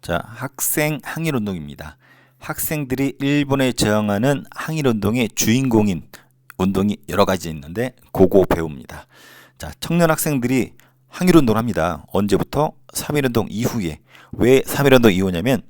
자, 학생 항일 운동입니다. 학생들이 일본에 저항하는 항일 운동의 주인공인 운동이 여러 가지 있는데 그거 배웁니다. 자, 청년 학생들이 항일 운동을 합니다. 언제부터? 3.1 운동 이후에. 왜3.1 운동 이후냐면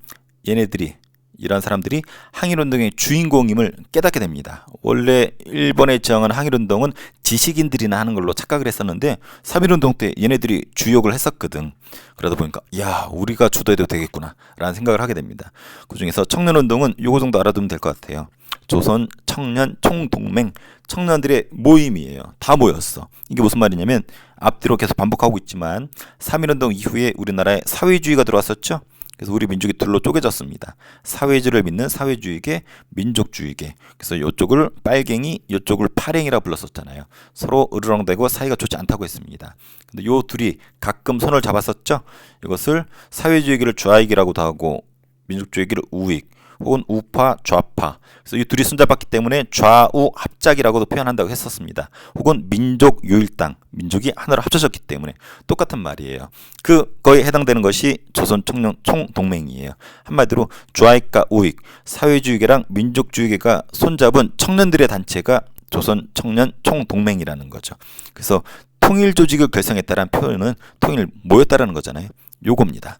얘네들이 이런 사람들이 항일운동의 주인공임을 깨닫게 됩니다. 원래 일본에 저항하는 항일운동은 지식인들이나 하는 걸로 착각을 했었는데 3.1운동 때 얘네들이 주역을 했었거든. 그러다 보니까 야 우리가 주도해도 되겠구나 라는 생각을 하게 됩니다. 그 중에서 청년운동은 요거 정도 알아두면 될 것 같아요. 조선 청년 총동맹 청년들의 모임이에요. 다 모였어. 이게 무슨 말이냐면 앞뒤로 계속 반복하고 있지만 3.1운동 이후에 우리나라에 사회주의가 들어왔었죠. 그래서 우리 민족이 둘로 쪼개졌습니다. 사회주의를 믿는 사회주의계, 민족주의계. 그래서 이쪽을 빨갱이, 이쪽을 파랭이라 불렀었잖아요. 서로 으르렁대고 사이가 좋지 않다고 했습니다. 근데 요 둘이 가끔 손을 잡았었죠. 이것을 사회주의계를 좌익이라고도 하고 민족주의계를 우익. 혹은 우파, 좌파. 그래서 이 둘이 손잡았기 때문에 좌우 합작이라고도 표현한다고 했었습니다. 혹은 민족 유일당, 민족이 하나로 합쳐졌기 때문에 똑같은 말이에요. 그 거에 해당되는 것이 조선 청년 총동맹이에요. 한마디로 좌익과 우익, 사회주의계랑 민족주의계가 손잡은 청년들의 단체가 조선 청년 총동맹이라는 거죠. 그래서 통일 조직을 결성했다는 표현은 통일 모였다라는 거잖아요. 요겁니다.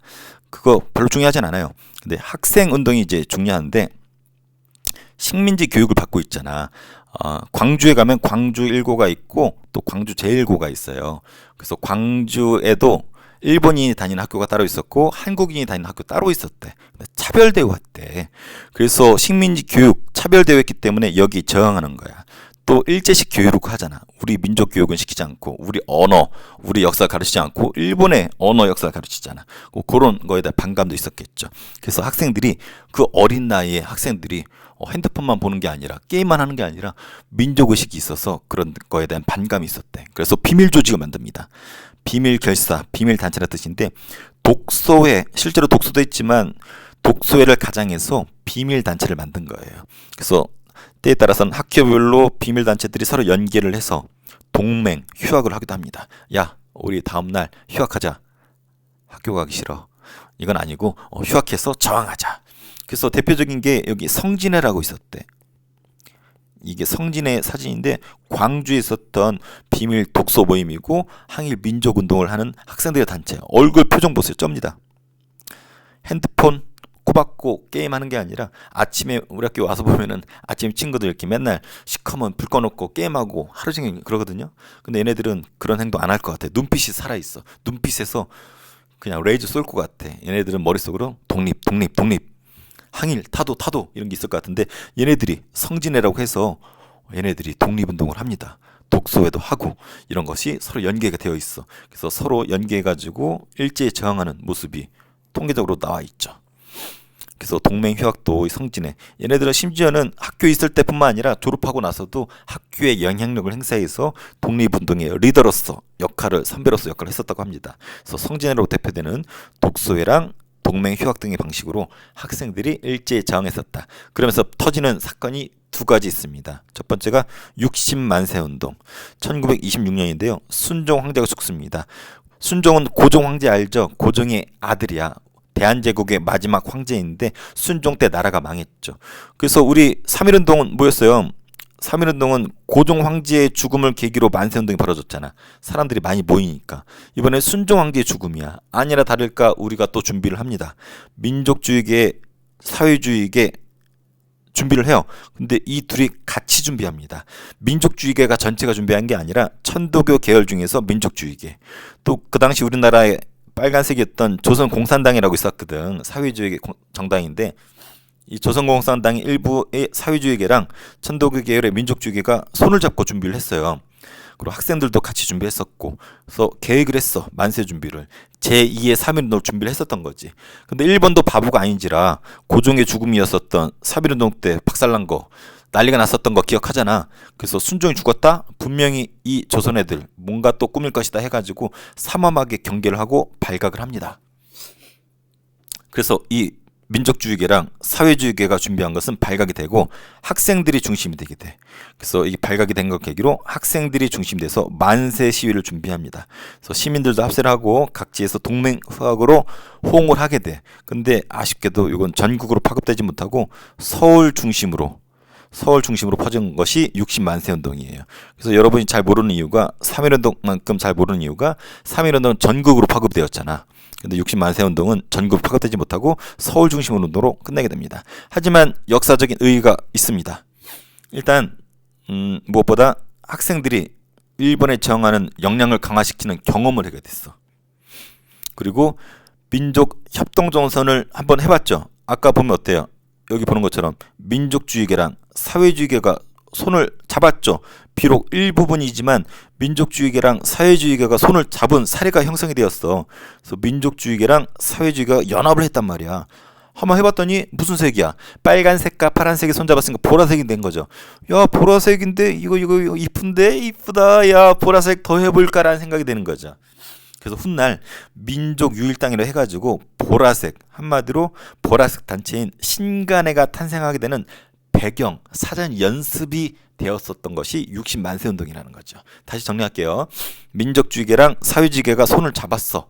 그거 별로 중요하진 않아요. 근데 학생 운동이 이제 중요한데 식민지 교육을 받고 있잖아. 어, 광주에 가면 광주 일고가 있고 또 광주 제일고가 있어요. 그래서 광주에도 일본인이 다니는 학교가 따로 있었고 한국인이 다니는 학교 따로 있었대. 차별 대우 했대. 그래서 식민지 교육 차별 대우했기 때문에 여기 저항하는 거야. 또 일제식 교육을 하잖아. 우리 민족 교육은 시키지 않고 우리 언어, 우리 역사를 가르치지 않고 일본의 언어 역사를 가르치잖아. 뭐 그런 거에 대한 반감도 있었겠죠. 그래서 학생들이 그 어린 나이에 학생들이 어, 핸드폰만 보는 게 아니라 게임만 하는 게 아니라 민족 의식이 있어서 그런 거에 대한 반감이 있었대. 그래서 비밀 조직을 만듭니다. 비밀 결사, 비밀 단체라 뜻인데 독서회 실제로 독서도 있지만 독서회를 가장해서 비밀 단체를 만든 거예요. 그래서 때에 따라서는 학교별로 비밀 단체들이 서로 연계를 해서 동맹 휴학을 하기도 합니다. 야, 우리 다음 날 휴학하자. 학교 가기 싫어. 이건 아니고 어, 휴학해서 저항하자. 그래서 대표적인 게 여기 성진회라고 있었대. 이게 성진의 사진인데 광주에 있었던 비밀 독서 모임이고 항일 민족 운동을 하는 학생들의 단체. 얼굴 표정 보세요. 쩝니다. 핸드폰 꼬박고 게임하는 게 아니라 아침에 우리 학교 와서 보면은 아침 친구들 이렇게 맨날 시커먼 불 꺼놓고 게임하고 하루 종일 그러거든요. 근데 얘네들은 그런 행동 안 할 것 같아. 눈빛이 살아 있어. 눈빛에서 그냥 레이저 쏠 것 같아. 얘네들은 머릿속으로 독립, 독립, 독립, 항일, 타도, 타도 이런 게 있을 것 같은데 얘네들이 성진회라고 해서 얘네들이 독립운동을 합니다. 독소회도 하고 이런 것이 서로 연계가 되어 있어. 그래서 서로 연계해가지고 일제에 저항하는 모습이 통계적으로 나와 있죠. 그래서 동맹 휴학도 성진해. 얘네들은 심지어는 학교 있을 때뿐만 아니라 졸업하고 나서도 학교에 영향력을 행사해서 독립운동의 리더로서 역할을 선배로서 역할을 했었다고 합니다. 그래서 성진해로 대표되는 독서회랑 동맹 휴학 등의 방식으로 학생들이 일제에 저항했었다. 그러면서 터지는 사건이 두 가지 있습니다. 첫 번째가 60만세 운동. 1926년인데요. 순종 황제가 죽습니다. 순종은 고종 황제 알죠? 고종의 아들이야. 대한제국의 마지막 황제인데 순종 때 나라가 망했죠. 그래서 우리 3.1운동은 뭐였어요? 3.1운동은 고종 황제의 죽음을 계기로 만세운동이 벌어졌잖아. 사람들이 많이 모이니까. 이번에 순종 황제의 죽음이야. 아니라 다를까 우리가 또 준비를 합니다. 민족주의계, 사회주의계 준비를 해요. 근데 이 둘이 같이 준비합니다. 민족주의계가 전체가 준비한 게 아니라 천도교 계열 중에서 민족주의계. 또 그 당시 우리나라에 빨간색이었던 조선공산당이라고 있었거든. 사회주의 정당인데 이 조선공산당의 일부의 사회주의계랑 천도교 계열의 민족주의계가 손을 잡고 준비를 했어요. 그리고 학생들도 같이 준비했었고 그래서 계획을 했어 만세 준비를 제2의 3.1운동 준비를 했었던 거지 근데 일본도 바보가 아닌지라 고종의 죽음이었었던 3.1운동 때 박살난 거 난리가 났었던 거 기억하잖아. 그래서 순종이 죽었다? 분명히 이 조선 애들 뭔가 또 꾸밀 것이다 해가지고 삼엄하게 경계를 하고 발각을 합니다. 그래서 이 민족주의계랑 사회주의계가 준비한 것은 발각이 되고 학생들이 중심이 되게 돼. 그래서 이게 발각이 된걸 계기로 학생들이 중심돼서 만세 시위를 준비합니다. 그래서 시민들도 합세를 하고 각지에서 동맹 후학으로 호응을 하게 돼. 근데 아쉽게도 이건 전국으로 파급되지 못하고 서울 중심으로 서울 중심으로 퍼진 것이 60만세 운동이에요. 그래서 여러분이 잘 모르는 이유가 3.1 운동만큼 잘 모르는 이유가 3.1 운동은 전국으로 파급되었잖아. 근데 60만세 운동은 전국 파급되지 못하고 서울 중심 운동으로 끝내게 됩니다. 하지만 역사적인 의의가 있습니다. 일단 음, 무엇보다 학생들이 일본에 저항하는 역량을 강화시키는 경험을 하게 됐어. 그리고 민족 협동 정선을 한번 해봤죠. 아까 보면 어때요? 여기 보는 것처럼 민족주의계랑 사회주의계가 손을 잡았죠. 비록 일부분이지만 민족주의계랑 사회주의계가 손을 잡은 사례가 형성이 되었어. 그래서 민족주의계랑 사회주의가 연합을 했단 말이야. 한번 해봤더니 무슨 색이야? 빨간색과 파란색이 손잡았으니까 보라색이 된 거죠. 야 보라색인데 이거 이거, 이거 이쁜데 이쁘다. 야 보라색 더 해볼까라는 생각이 되는 거죠. 그래서 훗날 민족 유일당이라 해가지고 보라색 한마디로 보라색 단체인 신간회가 탄생하게 되는 배경 사전 연습이 되었었던 것이 60만세 운동이라는 거죠. 다시 정리할게요. 민족주의계랑 사회주의계가 손을 잡았어.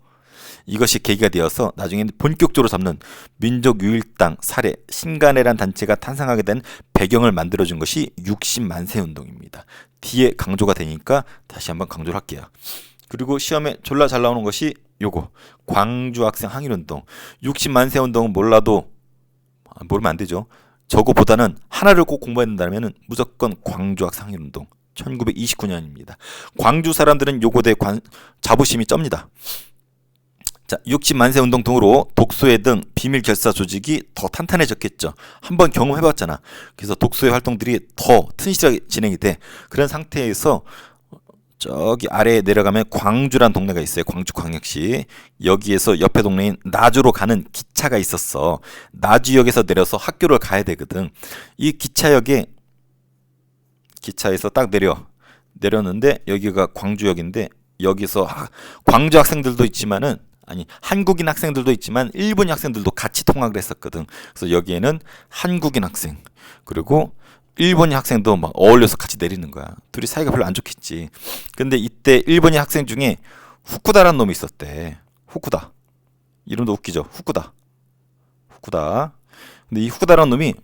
이것이 계기가 되어서 나중에는 본격적으로 잡는 민족 유일당 사례 신간회란 단체가 탄생하게 된 배경을 만들어준 것이 60만세 운동입니다. 뒤에 강조가 되니까 다시 한번 강조를 할게요. 그리고 시험에 졸라 잘 나오는 것이 요거 광주 학생 항일 운동 60만세 운동은 몰라도 아, 모르면 안 되죠. 저거보다는 하나를 꼭 공부해야 된다면 무조건 광주 학생 항일 운동 1929년입니다. 광주 사람들은 요거대 관, 자부심이 쩝니다. 자, 60만세 운동 등으로 독소회 등 비밀 결사 조직이 더 탄탄해졌겠죠. 한번 경험해봤잖아. 그래서 독소회 활동들이 더 튼실하게 진행이 돼. 그런 상태에서 저기 아래에 내려가면 광주란 동네가 있어요. 광주광역시. 여기에서 옆에 동네인 나주로 가는 기차가 있었어. 나주역에서 내려서 학교를 가야 되거든. 이 기차역에 기차에서 딱 내려. 내렸는데 여기가 광주역인데 여기서 광주 학생들도 있지만은 아니 한국인 학생들도 있지만 일본 학생들도 같이 통학을 했었거든. 그래서 여기에는 한국인 학생 그리고 일본인 학생도 막 어울려서 같이 내리는 거야. 둘이 사이가 별로 안 좋겠지. 근데 이때 일본인 학생 중에 후쿠다라는 놈이 있었대. 후쿠다. 이름도 웃기죠. 후쿠다. 후쿠다. 근데 이 후쿠다라는 놈이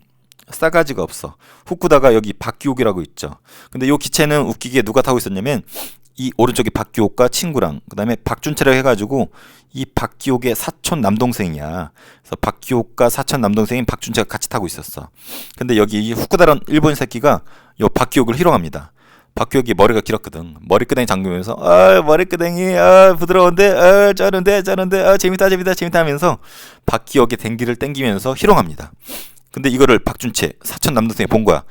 싸가지가 없어. 후쿠다가 여기 박기옥이라고 있죠. 근데 이 기체는 웃기게 누가 타고 있었냐면 이 오른쪽에 박기옥과 친구랑 그다음에 박준채라고 해가지고 이 박기옥의 사촌 남동생이야. 그래서 박기옥과 사촌 남동생인 박준채가 같이 타고 있었어. 근데 여기 이 후쿠다란 일본 새끼가 요 박기옥을 희롱합니다. 박기옥이 머리가 길었거든. 머리끄댕이 잠그면서 아 머리끄댕이 아 부드러운데 아 짜는데 짜는데 아 재밌다 재밌다 재밌다 하면서 박기옥의 댕기를 땡기면서 희롱합니다. 근데 이거를 박준채 사촌 남동생이 본 거야.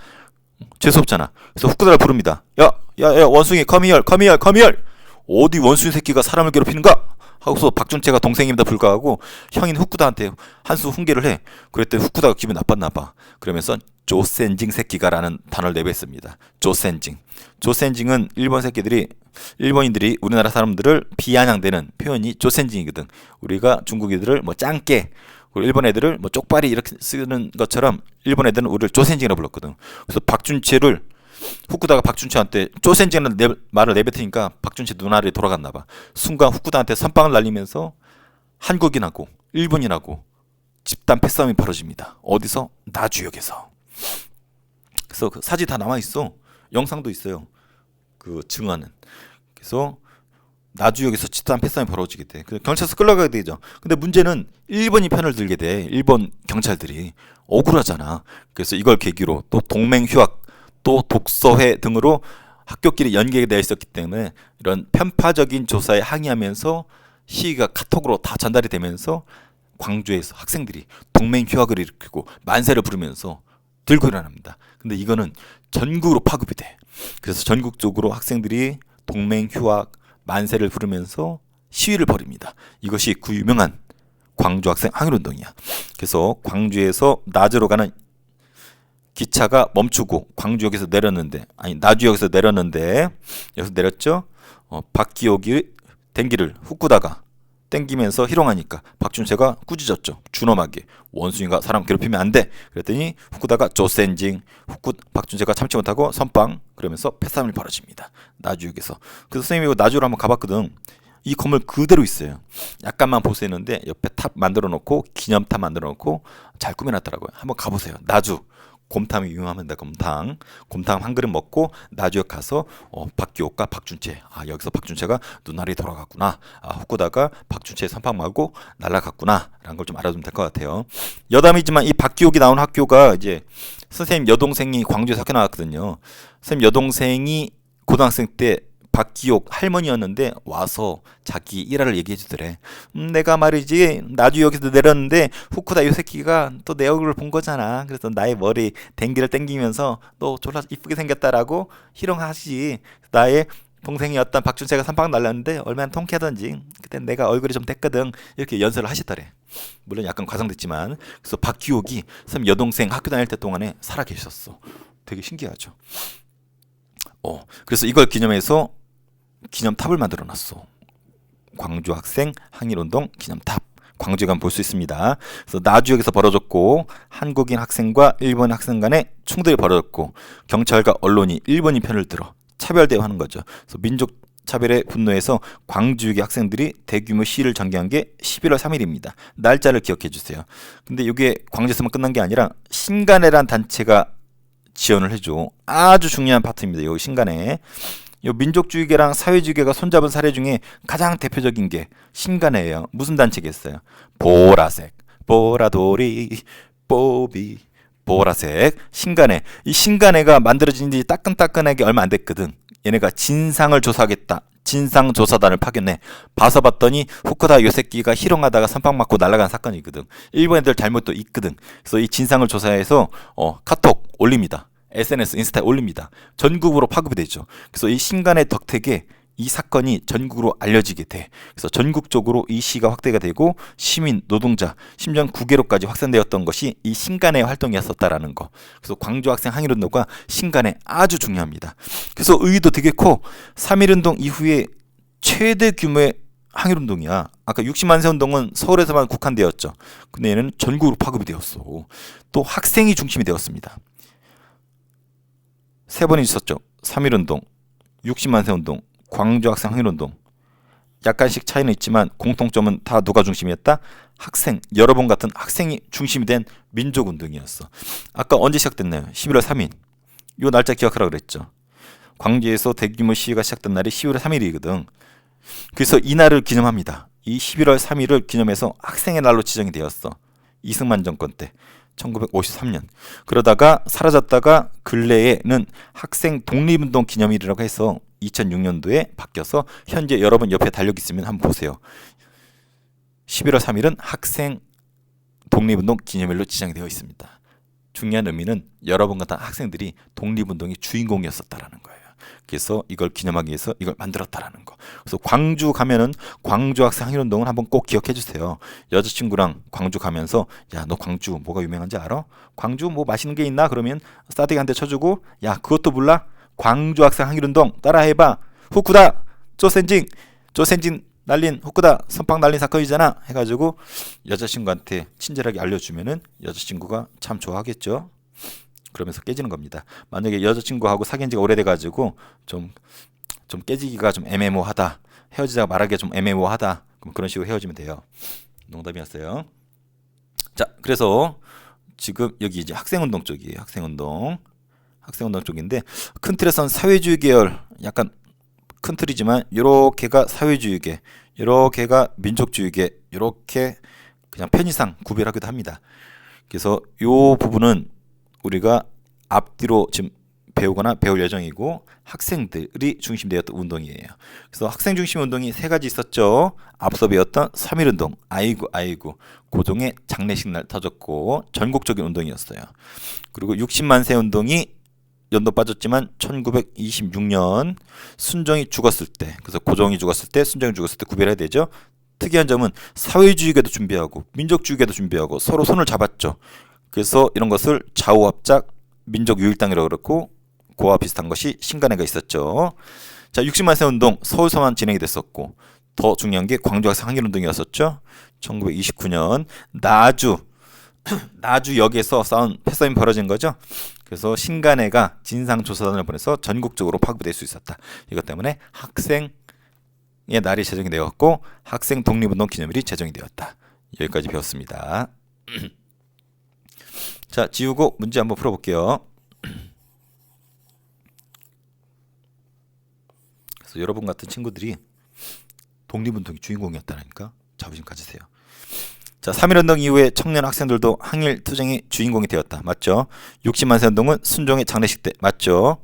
재수없잖아. 그래서 후쿠다를 부릅니다. 야, 야, 야, 원숭이, 커미얼, 커미얼, 커미얼. 어디 원숭이 새끼가 사람을 괴롭히는가? 하고서 박준채가 동생임에도 불구하고 형인 후쿠다한테 한 수 훈계를 해. 그랬더니 후쿠다가 기분 나빴나 봐. 그러면서 조센징 새끼가라는 단어를 내뱉습니다. 조센징. 조센징은 일본 새끼들이 일본인들이 우리나라 사람들을 비아냥대는 표현이 조센징이거든. 우리가 중국인들을 뭐 짱깨 그리고 일본 애들을 뭐 쪽발이 이렇게 쓰는 것처럼 일본 애들은 우리를 조센징이라고 불렀거든. 그래서 박준채를 후쿠다가 박준채한테 쪼센지라는 내, 말을 내뱉으니까 박준채 눈알이 돌아갔나 봐. 순간 후쿠다한테 선빵을 날리면서 한국인하고 일본인하고 집단 패싸움이 벌어집니다. 어디서? 나주역에서. 그래서 그 사진 다 남아 있어. 영상도 있어요. 그 증언은. 그래서 나주역에서 집단 패싸움이 벌어지게 돼. 경찰서 끌려가게 되죠. 근데 문제는 일본이 편을 들게 돼. 일본 경찰들이 억울하잖아. 그래서 이걸 계기로 또 동맹 휴학 또 독서회 등으로 학교끼리 연계되어 있었기 때문에 이런 편파적인 조사에 항의하면서 시위가 카톡으로 다 전달이 되면서 광주에서 학생들이 동맹 휴학을 일으키고 만세를 부르면서 들고 일어납니다. 근데 이거는 전국으로 파급이 돼. 그래서 전국적으로 학생들이 동맹 휴학 만세를 부르면서 시위를 벌입니다. 이것이 그 유명한 광주 학생 항일 운동이야. 그래서 광주에서 낮으로 가는 기차가 멈추고 광주역에서 내렸는데 아니 나주역에서 내렸는데 여기서 내렸죠. 어, 박기옥이 댕기를 후쿠다가 땡기면서 희롱하니까 박준채가 꾸짖었죠. 준엄하게 원숭이가 사람 괴롭히면 안 돼. 그랬더니 후쿠다가 조센징 후쿠 박준채가 참지 못하고 선빵 그러면서 패싸움이 벌어집니다. 나주역에서 그 선생님이 나주를 한번 가봤거든. 이 건물 그대로 있어요. 약간만 보수했는데 옆에 탑 만들어 놓고 기념탑 만들어 놓고 잘 꾸며놨더라고요. 한번 가보세요. 나주 곰탕이 유명합니다. 곰탕. 곰탕 한 그릇 먹고 나주역 가서 어, 박기옥과 박준채. 아 여기서 박준채가 눈알이 돌아갔구나. 아 후쿠다가 박준채 선빵 맞고 날아갔구나. 라는 걸 좀 알아두면 될 것 같아요. 여담이지만 이 박기옥이 나온 학교가 이제 선생님 여동생이 광주에서 학교 나왔거든요. 선생님 여동생이 고등학생 때 박기옥 할머니였는데 와서 자기 일화를 얘기해 주더래. 음, 내가 말이지 나주 여기서 내렸는데 후쿠다 요 새끼가 또 내 얼굴을 본 거잖아. 그래서 나의 머리 댕기를 땡기면서 너 졸라 이쁘게 생겼다라고 희롱하시. 나의 동생이었던 박준채가 삼박 날렸는데 얼마나 통쾌하던지 그때 내가 얼굴이 좀 됐거든 이렇게 연설을 하시더래 물론 약간 과장됐지만 그래서 박기옥이 선 여동생 학교 다닐 때 동안에 살아 계셨어 되게 신기하죠 어 그래서 이걸 기념해서 기념탑을 만들어 놨어. 광주 학생 항일운동 기념탑. 광주에 가면 볼 수 있습니다. 그래서 나주역에서 벌어졌고 한국인 학생과 일본 학생 간의 충돌이 벌어졌고 경찰과 언론이 일본인 편을 들어 차별 대우하는 거죠. 그래서 민족 차별에 분노해서 광주역의 학생들이 대규모 시위를 전개한 게 11월 3일입니다. 날짜를 기억해 주세요. 근데 이게 광주에서만 끝난 게 아니라 신간회란 단체가 지원을 해줘. 아주 중요한 파트입니다. 여기 신간회. 요 민족주의계랑 사회주의계가 손잡은 사례 중에 가장 대표적인 게 신간회예요. 무슨 단체겠어요? 보라색, 보라돌이, 뽀비, 보라색, 신간회. 이 신간회가 만들어진 지 따끈따끈하게 얼마 안 됐거든. 얘네가 진상을 조사하겠다. 진상 조사단을 파견해. 봐서 봤더니 후쿠다 요 새끼가 희롱하다가 선빵 맞고 날아간 사건이거든. 일본 애들 잘못도 있거든. 그래서 이 진상을 조사해서 어, 카톡 올립니다. SNS, 인스타에 올립니다. 전국으로 파급이 되죠. 그래서 이 신간의 덕택에 이 사건이 전국으로 알려지게 돼. 그래서 전국적으로 이 시가 확대가 되고 시민, 노동자, 심지어 국외로까지 확산되었던 것이 이 신간의 활동이었었다라는 거. 그래서 광주 학생 항일운동과 신간에 아주 중요합니다. 그래서 의의도 되게 커. 3.1운동 이후에 최대 규모의 항일운동이야. 아까 60만 세 운동은 서울에서만 국한되었죠. 근데 얘는 전국으로 파급이 되었어. 또 학생이 중심이 되었습니다. 세 번이 있었죠. 3.1운동, 60만 세 운동, 광주 학생 항일운동. 약간씩 차이는 있지만 공통점은 다 누가 중심이었다? 학생, 여러 번 같은 학생이 중심이 된 민족운동이었어. 아까 언제 시작됐나요? 11월 3일. 요 날짜 기억하라 그랬죠. 광주에서 대규모 시위가 시작된 날이 10월 3일이거든. 그래서 이 날을 기념합니다. 이 11월 3일을 기념해서 학생의 날로 지정이 되었어. 이승만 정권 때. 1953년. 그러다가 사라졌다가 근래에는 학생 독립운동 기념일이라고 해서 2006년도에 바뀌어서 현재 여러분 옆에 달력 있으면 한번 보세요. 11월 3일은 학생 독립운동 기념일로 지정이 되어 있습니다. 중요한 의미는 여러분 같은 학생들이 독립운동의 주인공이었었다라는 거예요. 그래서 이걸 기념하기 위해서 이걸 만들었다라는 거. 그래서 광주 가면은 광주 학생 항일운동은 한번 꼭 기억해 주세요. 여자친구랑 광주 가면서 야 너 광주 뭐가 유명한지 알아? 광주 뭐 맛있는 게 있나? 그러면 싸대기 한 대 쳐주고 야 그것도 몰라? 광주 학생 항일운동 따라해봐. 후쿠다 쪼센징 쪼센징 날린 후쿠다 선빵 날린 사건이잖아 해가지고 여자친구한테 친절하게 알려주면은 여자친구가 참 좋아하겠죠. 그러면서 깨지는 겁니다. 만약에 여자친구하고 사귄 지가 오래돼 가지고 좀, 좀 깨지기가 좀 애매모하다. 헤어지자가 말하기가 좀 애매모하다. 그럼 그런 식으로 헤어지면 돼요. 농담이었어요. 자, 그래서 지금 여기 이제 학생운동 쪽이에요. 학생운동. 학생운동 쪽인데 큰 틀에선 사회주의 계열 약간 큰 틀이지만 요렇게가 사회주의계, 요렇게가 민족주의계, 요렇게 그냥 편의상 구별하기도 합니다. 그래서 요 부분은 우리가 앞뒤로 지금 배우거나 배울 예정이고 학생들이 중심되었던 운동이에요. 그래서 학생 중심 운동이 세 가지 있었죠. 앞서 배웠던 3.1 운동, 아이고 아이고 고종의 장례식 날 터졌고 전국적인 운동이었어요. 그리고 60만 세 운동이 연도 빠졌지만 1926년 순정이 죽었을 때 그래서 고종이 죽었을 때 순정이 죽었을 때 구별해야 되죠. 특이한 점은 사회주의계도 준비하고 민족주의계도 준비하고 서로 손을 잡았죠. 그래서 이런 것을 좌우합작 민족유일당이라고 그랬고 그와 비슷한 것이 신간회가 있었죠. 자, 60만 세 운동 서울서만 진행이 됐었고 더 중요한 게 광주학생 항일운동이었었죠. 1929년 나주 나주역에서 싸운 패싸움이 벌어진 거죠. 그래서 신간회가 진상조사단을 보내서 전국적으로 파급될 수 있었다. 이것 때문에 학생의 날이 제정이 되었고 학생 독립운동 기념일이 제정이 되었다. 여기까지 배웠습니다. 자, 지우고 문제 한번 풀어볼게요. 그래서 여러분 같은 친구들이 독립운동의 주인공이었다니까 자부심 가지세요. 자, 3.1운동 이후에 청년 학생들도 항일 투쟁의 주인공이 되었다. 맞죠? 60만세 운동은 순종의 장례식 때 맞죠?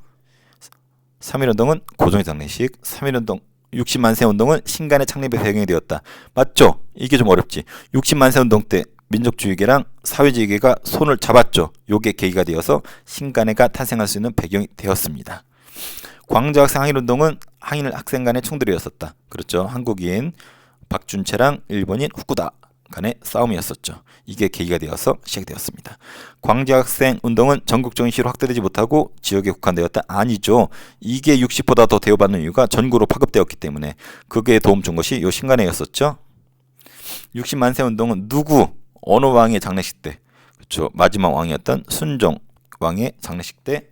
3.1운동은 고종의 장례식, 3.1운동 60만세 운동은 신간의 창립의 배경이 되었다. 맞죠? 이게 좀 어렵지. 60만세 운동 때 민족주의계랑 사회주의계가 손을 잡았죠. 요게 계기가 되어서 신간회가 탄생할 수 있는 배경이 되었습니다. 광주학생 항일운동은 항일 학생 간의 충돌이었었다. 그렇죠. 한국인 박준채랑 일본인 후쿠다 간의 싸움이었었죠. 이게 계기가 되어서 시작되었습니다. 광주학생 운동은 전국적인 시로 확대되지 못하고 지역에 국한되었다. 아니죠. 이게 60보다 더 대우받는 이유가 전국으로 파급되었기 때문에 그게 도움 준 것이 요 신간회였었죠. 60만세 운동은 누구 어느 왕의 장례식 때 그렇죠. 마지막 왕이었던 순종 왕의 장례식 때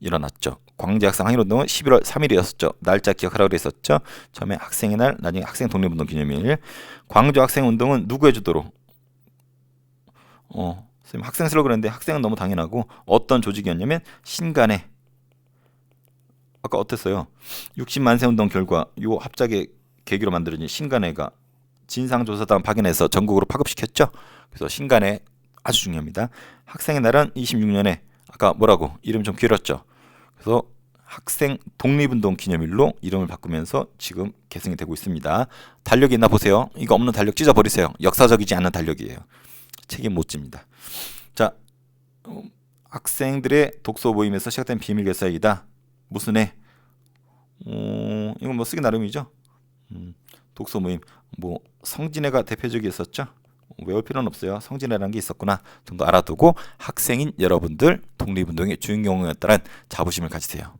일어났죠. 광주학생 항일운동은 11월 3일이었었죠. 날짜 기억하라고 그랬었죠. 처음에 학생의 날, 나중에 학생 독립운동 기념일. 광주 학생 운동은 누구의 주도로? 어, 선생님 학생스러워 그랬는데 학생은 너무 당연하고 어떤 조직이었냐면 신간회. 아까 어땠어요? 60만세 운동 결과 요 합작의 계기로 만들어진 신간회가 진상조사단 파견해서 전국으로 파급시켰죠. 그래서 신간회 아주 중요합니다. 학생의 날은 26년에 아까 뭐라고 이름 좀 길었죠. 그래서 학생 독립운동 기념일로 이름을 바꾸면서 지금 계승이 되고 있습니다. 달력이 있나 보세요. 이거 없는 달력 찢어 버리세요. 역사적이지 않은 달력이에요. 책임 못 집니다. 자, 어, 학생들의 독서 모임에서 시작된 비밀 결사이다. 무슨 해? 어, 이건 뭐 쓰기 나름이죠. 음, 독서 모임 뭐 성진회가 대표적이었었죠. 외울 필요는 없어요. 성진회라는 게 있었구나 정도 알아두고 학생인 여러분들 독립운동의 주인공이었다는 자부심을 가지세요.